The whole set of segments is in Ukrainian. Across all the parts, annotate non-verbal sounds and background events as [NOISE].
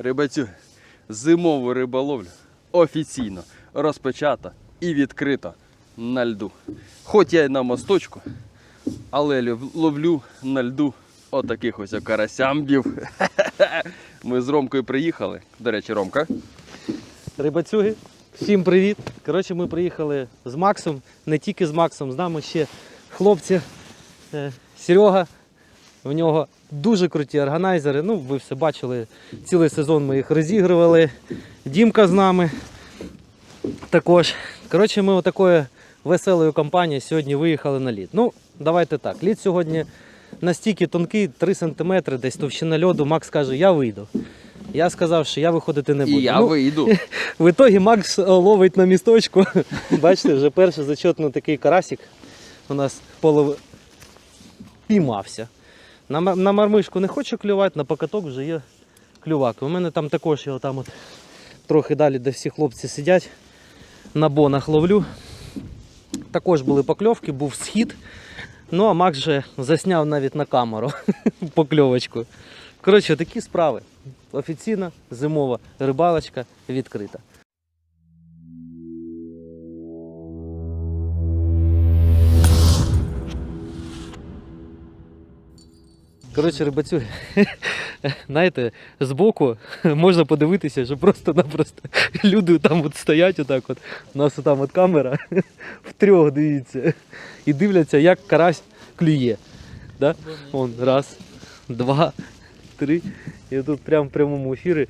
Рибацю, зимову риболовлю офіційно розпочато і відкрито на льду. Хоч я й на мосточку, але ловлю на льду отаких ось карасямбів. [LAUGHS] Ми з Ромкою приїхали. До речі, Ромка. Рибацюги, всім привіт! Коротше, ми приїхали з Максом, не тільки з Максом, з нами ще хлопці. Е, Серега, в нього дуже круті органайзери. Ну, ви все бачили, цілий сезон ми їх розігрували. Дімка з нами також. Коротше, ми отакою веселою компанією сьогодні виїхали на лід. Ну, давайте так. Лід сьогодні настільки тонкий, 3 см, десь товщина льоду. Макс каже, я вийду. Я сказав, що я виходити не буду. І я Ну, вийду. [LAUGHS] в ітогі Макс ловить на місточку. [LAUGHS] Бачите, вже перший зачетний такий карасик у нас полов... піймався. На, на мармишку не хочу клювати, на покаток вже є клювак. У мене там також його там от трохи далі, де всі хлопці сидять. На бонах ловлю. Також були покльовки, був схід. Ну а Макс вже засняв навіть на камеру [LAUGHS] покльовочку. Коротше, такі справи. Офіційна зимова рибалочка відкрита. Коротше, рибацю, [LAUGHS] знаєте, збоку [LAUGHS] можна подивитися, що просто-напросто люди там от стоять отак от. У нас там от камера [LAUGHS] в трьох дивіться. І дивляться, як карась клює. Да? Вон, раз, два, три. І тут прямо в прямому ефірі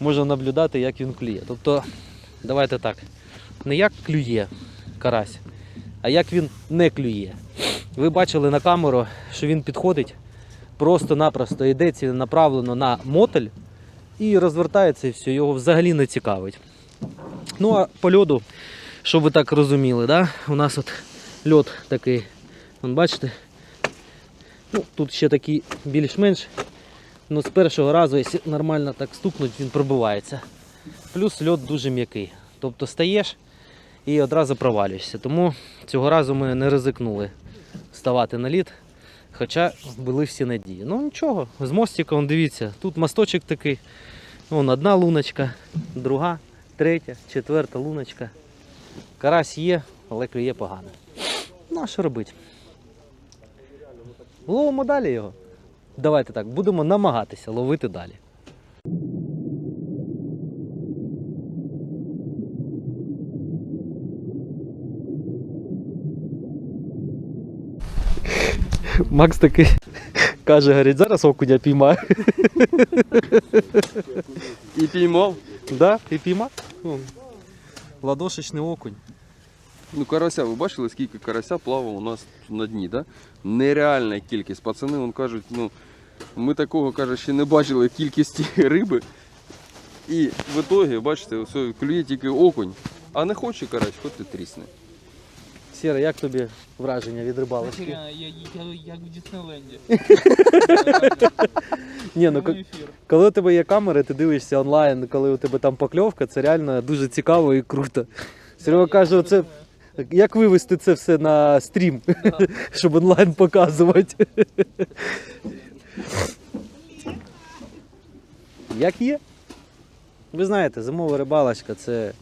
можна наблюдати, як він клює. Тобто, давайте так. Не як клює карась, а як він не клює. Ви бачили на камеру, що він підходить, просто-напросто йде ціленаправлено на мотель і розвертається і все, його взагалі не цікавить. Ну а по льоду, щоб ви так розуміли, да? у нас от льод такий, вон бачите, ну, тут ще такий більш-менш Ну, з першого разу, якщо нормально так стукнуть, він пробивається. Плюс льод дуже м'який. Тобто стаєш і одразу провалюєшся. Тому цього разу ми не ризикнули ставати на лід. Хоча були всі надії. Ну нічого, з мостика, вон, дивіться, тут мосточок такий. Вон одна луночка, друга, третя, четверта луночка. Карась є, але клює погано. Ну а що робити? Ловимо далі його. Давайте так, будемо намагатися ловити далі. Макс такий каже, говорить, зараз окуня піймаю. І піймав. Да, і піймав. Ладошечний окунь. Ну, карася, ви бачили, скільки карася плавав у нас на дні, да? Нереальна кількість. Пацани вон кажуть, ну, ми такого каже, ще не бачили кількості [LAUGHS] риби. І в ітогі, бачите, ось клює тільки окунь, а не хоче карась, хоч ти трісне. Сіра, як тобі враження від рибалочки? Реально, я, я, як в Діснейленді. [LAUGHS] Ні, ну коли у тебе є камери, ти дивишся онлайн, коли у тебе там покльовка, це реально дуже цікаво і круто. Серега каже, оце як вивести це все на стрім, [LAUGHS] щоб онлайн показувати. Як є? Ви знаєте, зимова рибалочка це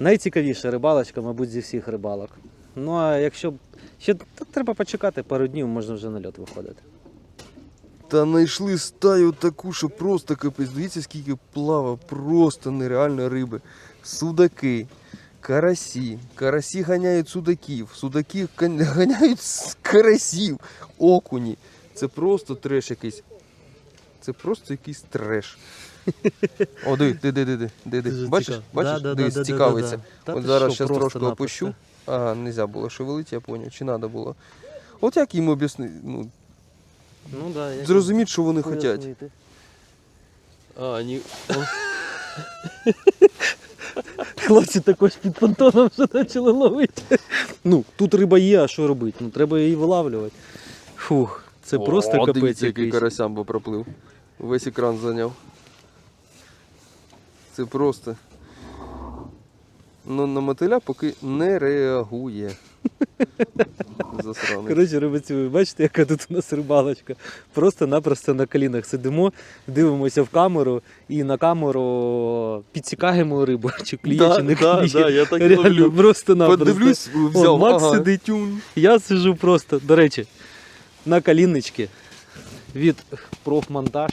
найцікавіша рибалочка, мабуть, зі всіх рибалок. Ну а якщо ще та треба почекати пару днів, можна вже на льот виходити. Та знайшли стаю таку, що просто капець. Дивіться, скільки плава, просто нереально риби. Судаки, карасі, карасі ганяють судаків, судаки [LAUGHS] ганяють карасів, окуні. Це просто треш якийсь. Це просто якийсь треш. О, диви, диви, диви, диви, диви. Бачиш, бачиш, дивись, цікавиться. От зараз ще трошки опущу. Ага, не можна було шевелити, я зрозумів, чи треба було. От як їм об'яснити, ну, Ну, да, зрозуміти, що вони хочуть. А, ні. [LAUGHS] Хлопці також під понтоном вже почали ловити. Ну, тут риба є, а що робити? Ну, треба її вилавлювати. Фух, це просто О, капець дивіться, який якийсь. карасямбо проплив. Весь екран зайняв. Це просто. Ну, на мотиля поки не реагує. [LAUGHS] Засраний. Коротше, рибаці, ви бачите, яка тут у нас рибалочка. Просто-напросто на колінах сидимо, дивимося в камеру і на камеру підсікаємо рибу, [LAUGHS] чи кліє, Да, чи не да, кліє. да, я так Реально, просто-напросто. Подивлюсь, взяв. О, Макс ага. сидить. Я сижу просто, до речі, на коліннички від профмонтаж.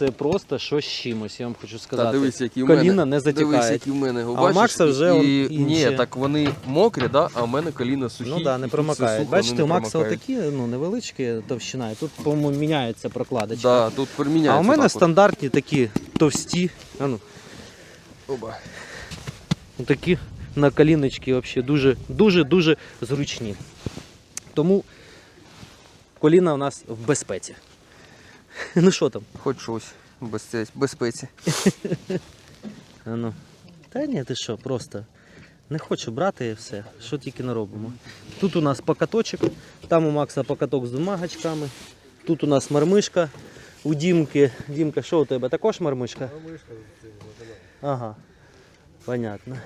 Це просто щось з чимось, я вам хочу Та сказати. дивись, які в Коліна мене. не Дивись, які в мене. О, А у? Макса вже і, інші. Ні, так вони мокрі, да? а в мене коліна сухі. Ну так, да, не промокають. сухо, Бачите, у Макса отакі ну, невеличкі товщина, і тут, по-моєму, міняється прокладочка. Да, тут а у мене так стандартні такі товсті, а ну, Оба. такі на коліночки взагалі дуже, дуже, дуже зручні. Тому коліна у нас в безпеці. [LAUGHS] Ну що там? Хоч щось. Без цієї безпеці. [LAUGHS] А ну. Та ні, ти що, просто не хочу брати і все. Що тільки не робимо. Тут у нас покаточок, там у Макса покаток з двома гачками. Тут у нас мармишка. У Дімки. Дімка, що у тебе? Також мармишка? Мармишка. Ага. Понятно.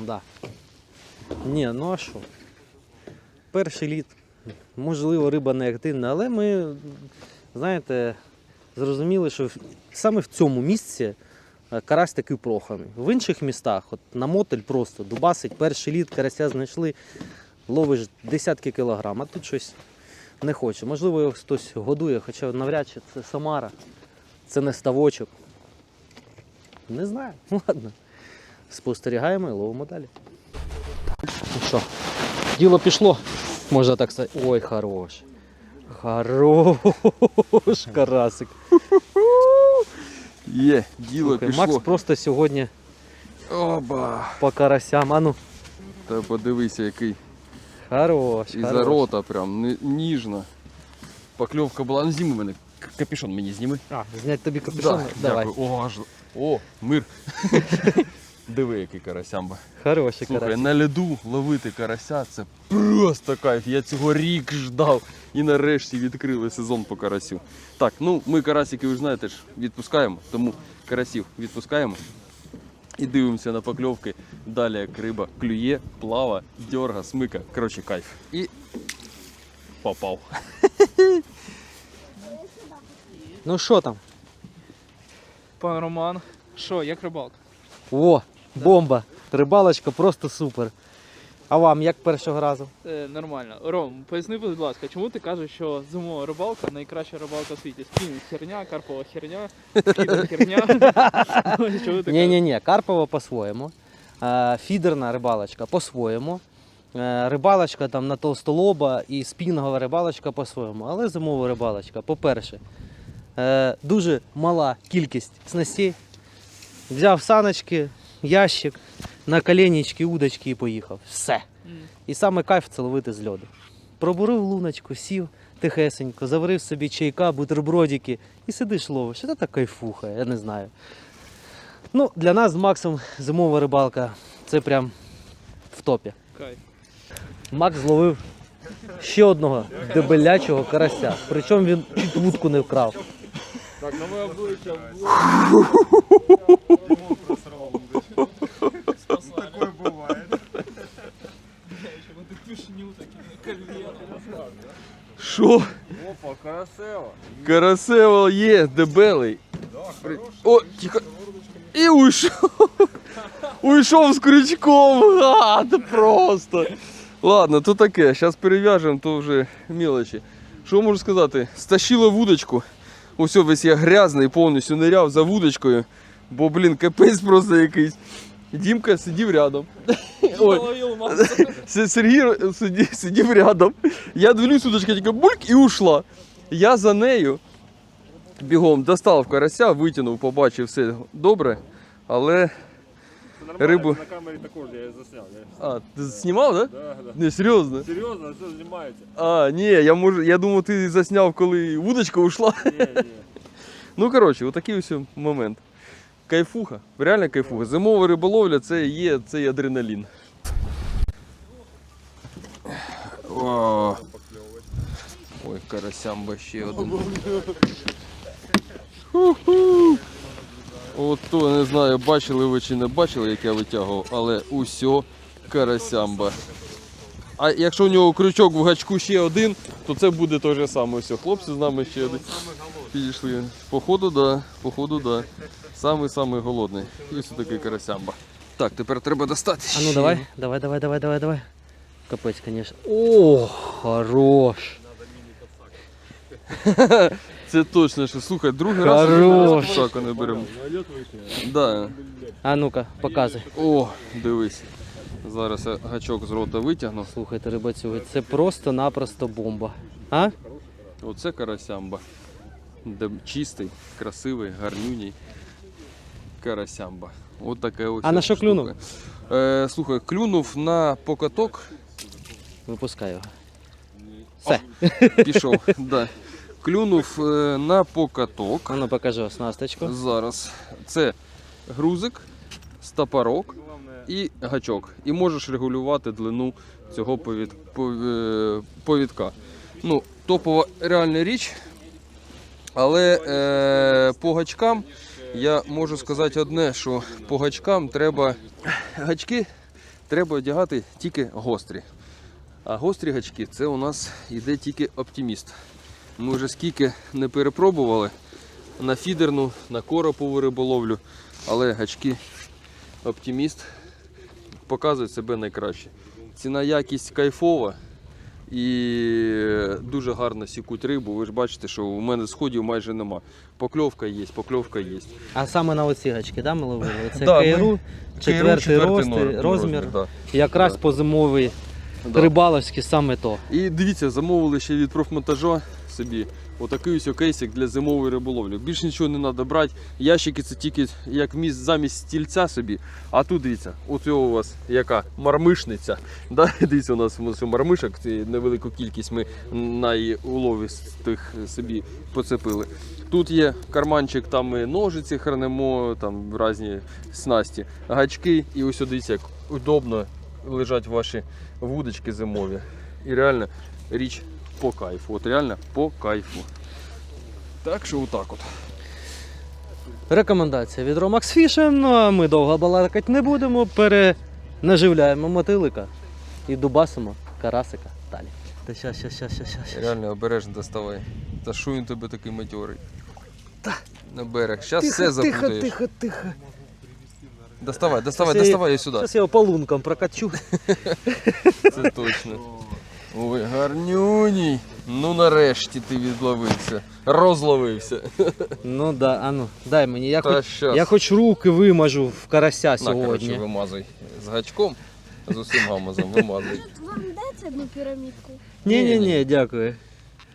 Да. Ні, ну а що? Перший літ. Можливо, риба не активна, але ми, знаєте, зрозуміли, що саме в цьому місці е, карась такий проханий. В інших містах, от на мотель просто дубасить, перший літ карася знайшли, ловиш десятки кілограм, а тут щось не хоче. Можливо, його хтось годує, хоча навряд чи це Самара, це не ставочок. Не знаю. [LAUGHS] Ладно. Спостерігаємо і ловимо далі. Ну що, діло пішло, можна так сказати. Ой, хорош. Хорош, [LAUGHS] карасик. Є, діло Слухай, пішло. Макс просто сьогодні Оба. по карасям. А ну, Та подивися, який. хорош. І хорош. за рота прям ні- ніжно. Покльовка була. Ну зніми мене. К- Капюшон мені зніми. А, зняти тобі капюшон? Давай. Дякую. О, аж... О, мир. [LAUGHS] Диви, який карасямба. Хороший Слухай, карась. на льоду ловити карася це просто кайф. Я цього рік ждав. І нарешті відкрили сезон по карасю. Так, ну ми карасики, ви ж знаєте ж, відпускаємо, тому карасів відпускаємо. І дивимося на покльовки. Далі як риба клює, плава, дьорга, смика. Коротше, кайф. І попав. Ну що там? Пан Роман. Що, як рибалка? О, бомба. Рибалочка просто супер. А вам як першого разу? Е, нормально. Ром, поясни, будь ласка, чому ти кажеш, що зимова рибалка найкраща рибалка в світі? Спінінг херня, карпова херня, фідер херня. [LAUGHS] Чому ти Ні, ні, ні, Карпова по-своєму. Е, Фідерна рибалочка по-своєму. Е, Рибалочка там на толстолоба і спінгова рибалочка по-своєму. Але зимова рибалочка, по-перше, е, дуже мала кількість снастей. Взяв саночки, ящик, на коленічки, удочки і поїхав. Все. І саме кайф це ловити з льоду. Пробурив луночку, сів тихесенько, заварив собі чайка, бутербродики і сидиш ловиш. Це так кайфуха, я не знаю. Ну, для нас з Максом зимова рибалка це прям в топі. Макс зловив ще одного дебелячого карася. Причому він чуть вудку не вкрав. Так, на моє обличчя [LAUGHS] Такое буває. Чому ти пішню такі коліна? Що? Опа, карасева. Карасево є, дебелий. О, тихо. І уйшов. Уйшов з крючком. Гад просто. Ладно, то таке. Зараз перев'яжемо, то вже мілочі. Що можу сказати? Стащило вудочку. Ось весь я грязний, повністю ниряв за вудочкою. Бо, блін, капець просто якийсь. Дімка сидів рядом. Ой, Сергій сидів, сидів рядом. Я дивлюсь, удочка тільки бульк і ушла. Я за нею бігом достав карася, витягнув, побачив все добре. Але. Це нормально, Рибу. на камері також я засняв. Я... А, ти знімав, так? Да? Да, да. Не, серйозно. Серйозно, все знімається. А, ні, я можу. Я думав, ти засняв, коли вудочка ушла. Ні, ні. Ну, коротше, отакий ось момент. Кайфуха, реально кайфуха. Зимова риболовля це є цей адреналін. О, Ой, карасямба ще один. Ху-ху. От не знаю, бачили ви чи не бачили, як я витягував, але усьо карасямба. А якщо у нього крючок в гачку ще один, то це буде те ж саме. Все, хлопці з нами ще один. Підійшли. Походу, да. Походу, да. Самий самий голодний. І ось такий карасямба. Так, тепер треба достати. А ну давай, давай, давай, давай, давай, давай. Капець, конечно. О, хорош. Це точно, що слухай, другий раз Хорош. вже так не беремо. Да. А ну-ка, показуй. О, дивись. Зараз я гачок з рота витягну. Слухайте, рибацюги, це просто-напросто бомба. А? Оце карасямба. Де чистий, красивий, гарнюній. Карасямба. От таке ось. А на що штука. клюнув? Е, слухай, клюнув на покаток, Випускай його. Все. пішов. да. Клюнув е, на покаток. А ну покажи оснасточку. Зараз. Це грузик, стопорок і гачок. І можеш регулювати длину цього повід, пов- е, повідка. Ну, топова реальна річ. Але е, по гачкам я можу сказати одне, що по гачкам треба. Гачки треба одягати тільки гострі. А гострі гачки це у нас йде тільки оптиміст. Ми вже скільки не перепробували на фідерну, на коропову риболовлю, але гачки оптиміст показують себе найкраще. Ціна якість кайфова і дуже гарно сікуть рибу. Ви ж бачите, що у мене сходів майже нема. Покльовка є, покльовка є. А саме на оці гачки, да, ми ловили? Це Да, ми- КРУ, четвертий, рости- нор- розмір. да. Якраз Да. по зимовий Да. рибаловський саме то. І дивіться, замовили ще від профмонтажа собі отакий ось кейсик для зимової риболовлі. Більше нічого не треба брати. Ящики це тільки як міст замість стільця собі. А тут дивіться, от у вас яка мармишниця. [LAUGHS] Да? Дивіться, у нас мармишок, це невелику кількість ми на її улові з тих собі поцепили. Тут є карманчик, там ми ножиці хранимо, там різні снасті, гачки. І ось дивіться, як удобно лежать ваші вудочки зимові. І реально річ по кайфу. От реально по кайфу. Так що отак от. Рекомендація від Romax Fishing, ну а ми довго балакати не будемо. Перенаживляємо мотилика і дубасимо карасика далі. Та щас, щас, щас, щас, щас, щас. Реально обережно доставай. Та що він тебе такий матьорий? Та. На берег. Зараз все запутаєш. тихо, тихо. Доставай, доставай, я- доставай її сюди. Зараз я його по лункам прокачу. [LAUGHS] Це точно. Ой, гарнюній. Ну нарешті ти відловився. Розловився. [LAUGHS] Ну да, а ну, дай мені. Я, Та хоч, щас. я хоч руки вимажу в карася На, коротше, сьогодні. вимазуй. З гачком, з усім гамазом вимазуй. Вам дати одну пірамідку? Ні, ні, ні, дякую.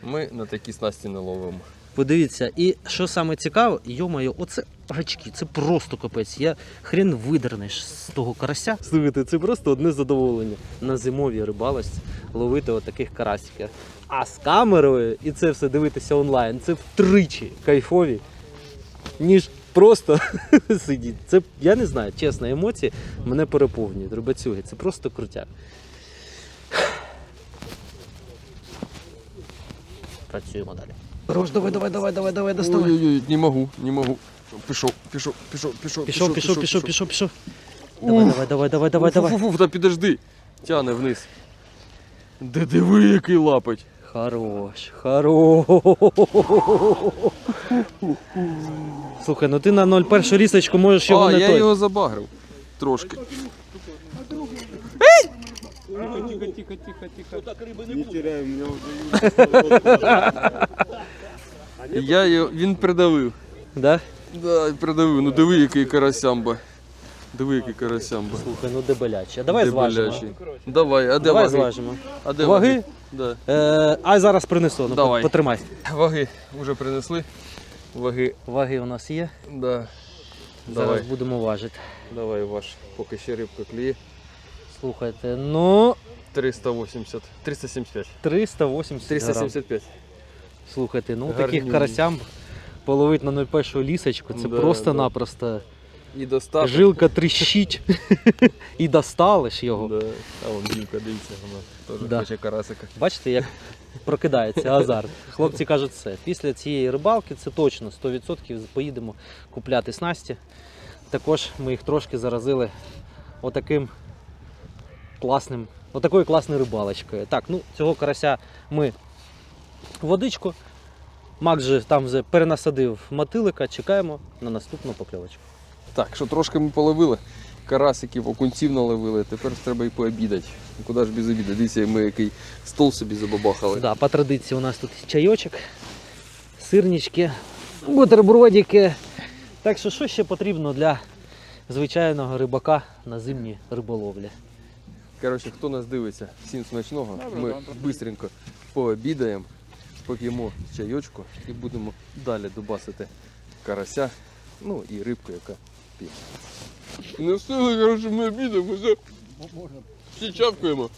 Ми на такі снасті не ловимо. Подивіться, і що саме цікаве, йо-моє, оце гачки, це просто капець. Я хрен видернеш з того карася. Слухайте, це просто одне задоволення. На зимовій рибалості ловити отаких карасиків. А з камерою і це все дивитися онлайн, це втричі кайфові, ніж просто [LAUGHS] сидіти. Це я не знаю, чесно, емоції мене переповнюють. Рибацюги, це просто крутяк. Працюємо далі. Хорош, давай, давай, давай, давай, давай, доставай. Ой-ой-ой, не можу, не можу. Пішов, пішов, пішов, пішов. Пішов, пішов, пішов, пішов, пішов. Давай, давай, давай, давай, давай, давай. Фу-фу-фу, та підожди. Тяне вниз. Де диви, який лапить. Хорош, хорош. Слухай, ну ти на 01 рісочку можеш його а, не я той. його забагрив. Трошки. Тихо, тихо, тихо, тихо. Не теряй, у меня уже [LAUGHS] Я його, він придавив. Да? Да, придавив. Ну диви, який карасямба. Диви, який карасямба. Слухай, ну дебеляче. Давай зважимо. Дебелячий. Давай, а де Давай ваги? зважимо. А де Ваги? Да. Е, а зараз принесу. Ну, Давай. потримай. Ваги вже принесли. Ваги, Ваги у нас є. да. Зараз Давай, будемо важити. давай ваш, поки ще рибка кліє. Слухайте, ну 380, 375. 380 грам. 375. Слухайте, ну таких карасям половить на 01 лісочку, це Да, просто-напросто. І достав. Жилка тріщить. [LAUGHS] І досталиш його. Да. А вон Дімка, дивіться, вона теж Да. хоче карасика. Бачите, як прокидається азарт. Хлопці кажуть, все. Після цієї рибалки це точно 100% поїдемо купляти снасті. Також ми їх трошки заразили отаким класним, отакою класною рибалочкою. Так, ну цього карася ми в водичку. Макс же там вже перенасадив мотилика, чекаємо на наступну покльовочку. Так, що трошки ми половили. Карасиків, окунців наловили, тепер треба і пообідати. Куди ж без обіду? Дивіться, ми який стол собі забабахали. Да, по традиції у нас тут чайочок, сирнички, бутербродики. Так що що ще потрібно для звичайного рибака на зимній риболовлі? Коротше, хто нас дивиться, всім смачного. Добре, Ми швидко пообідаємо, поп'ємо чайочку і будемо далі дубасити карася, ну і рибку, яка п'є. Не встигли, коротше, ми обідаємо, все. Всі чавкаємо.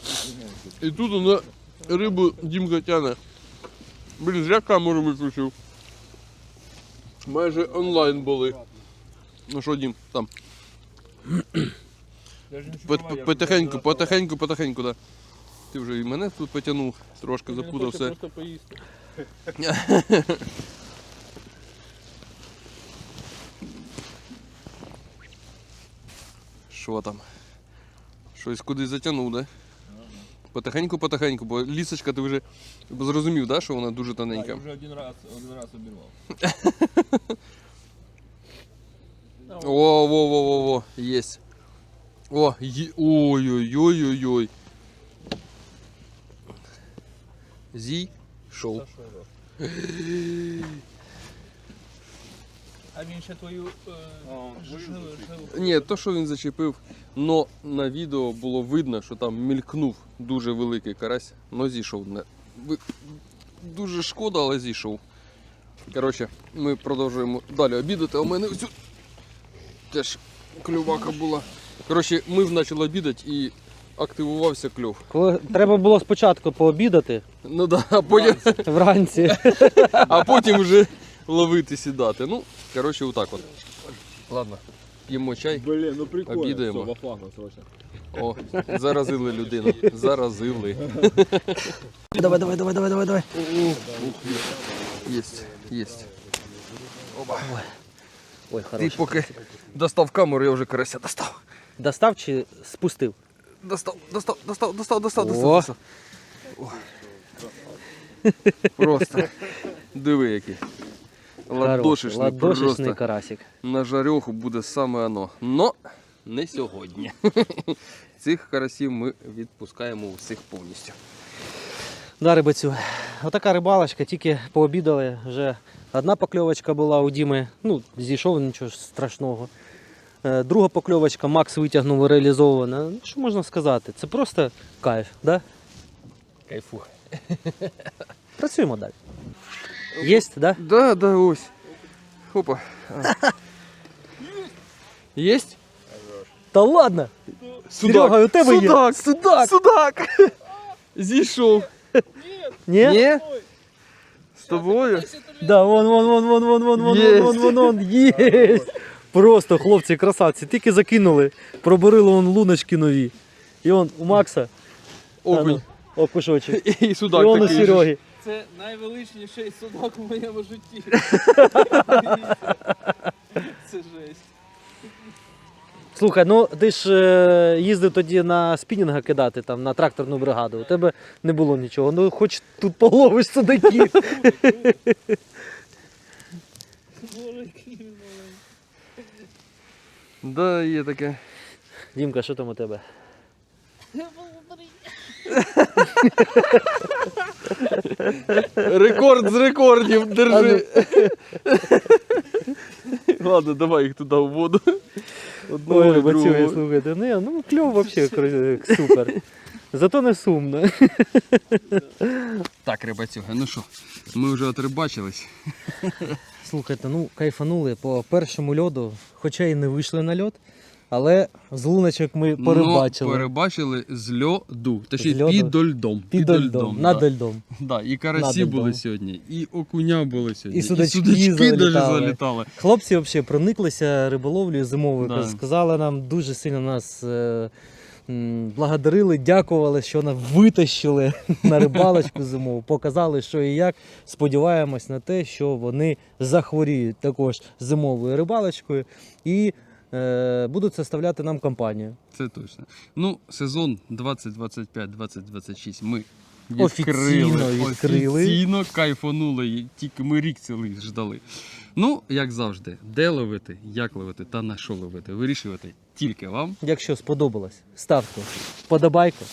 І тут нас рибу Дімка тяне. Блін, зря камеру виключив. Майже онлайн були. Ну що, Дім, там? Пот- пот- Потихеньку, потихеньку, потихеньку, да. Ти вже і мене тут потягнув, трошки запутав все. Просто поїсти. Що там? Щось кудись затягнув, да? Потихеньку, потихеньку, бо лісочка ти вже зрозумів, да, що вона дуже тоненька. Я вже один раз, один раз обірвав. [LAUGHS] О, во, во, во, во, есть. О, ой-ой-ой-ой-ой. Зій шоу. А він ще твою е, жилу. Ні, то, що він зачепив, но на відео було видно, що там мількнув дуже великий карась, но зійшов. Не. Дуже шкода, але зійшов. Коротше, ми продовжуємо далі обідати, а у мене ось теж клювака була. Коротше, ми почали обідати і активувався кльов. Коли треба було спочатку пообідати Ну да, а потім, вранці. [LAUGHS] а потім вже ловити сідати. Ну, коротше, отак от. Ладно, п'ємо чай. Блін, ну прикольно. Обідаємо. Все, срочно. О, заразили людину. Заразили. Давай, давай, давай, давай, давай, давай. Єсть, єсть. Ой, Ти хороший. поки достав камеру, я вже карася достав. Достав чи спустив? Достав, достав, достав, достав, достав, О. достав. достав. О. Просто. Диви який. Ладошечний, Ладошечний просто. карасик. На жарьоху буде саме оно. Но не сьогодні. [LAUGHS] Цих карасів ми відпускаємо усіх повністю. Да, рибацю. Отака рибалочка, тільки пообідали. Вже одна покльовочка була у Діми. Ну, зійшов нічого страшного. Е, Друга покльовочка, Макс витягнув реалізована. Ну, що можна сказати? Це просто кайф, да? Кайфу. Працюємо далі. Єсть, да? Да, да, ось. Хопа. А. Єсть? Та ладно! Серега, у тебе є? судак, Судак! Судак! Зійшов. Ні? Ні? З тобою? Да, вон, вон, вон, вон, вон, вон, вон, Єсть. вон, вон, вон, єсть. Просто хлопці, красавці, тільки закинули, пробурили вон луночки нові. І он у Макса. Окунь. О, кушочок. І [LAUGHS] І судак он у такий. же. Сереги. Це найвеличніший судак у моєму житті. [LAUGHS] Це жесть. Слухай, ну ти ж е, їздив тоді на спінінга кидати там на тракторну бригаду. У тебе не було нічого. Ну хоч тут половиш судаків. [LAUGHS] Боже, який він маленький. Да, є таке. Дімка, що там у тебе? Рекорд з рекордів, держи. Ладно, давай їх туди в воду. Одного Ой, і рибацює, другого. слухайте. Не, ну кльов взагалі супер. Зато не сумно. Так, рибацюга, ну що, ми вже отрибачились. Слухайте, ну кайфанули по першому льоду, хоча і не вийшли на льод, але з луночок ми перебачили. Ну, перебачили з льоду. Точніше, льоду. під льдом. Під льдом, над да. льдом. Да, і карасі Над були льдом. сьогодні, і окуня були сьогодні, І судачки судачки даже залітали. залітали. Хлопці взагалі прониклися риболовлею зимовою. Да. Сказали нам дуже сильно нас е, благодарили, дякували, що нас витащили на рибалочку зимову, показали, що і як. Сподіваємось на те, що вони захворіють також зимовою рибалочкою і е, будуть составляти нам компанію. Це точно. Ну, сезон 2025-2026 ми Офіційно відкрили. відкрили. Офіційно кайфанули. Тільки ми рік цілий ждали. Ну, як завжди, де ловити, як ловити та на що ловити, вирішувати тільки вам. Якщо сподобалось, ставте вподобайку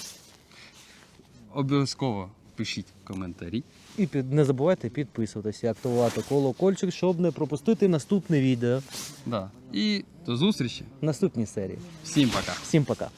Обов'язково пишіть коментарі. і під, не забувайте підписуватися активувати колокольчик, щоб не пропустити наступне відео Да. І до зустрічі. в наступній серії. Всім пока. Всім пока!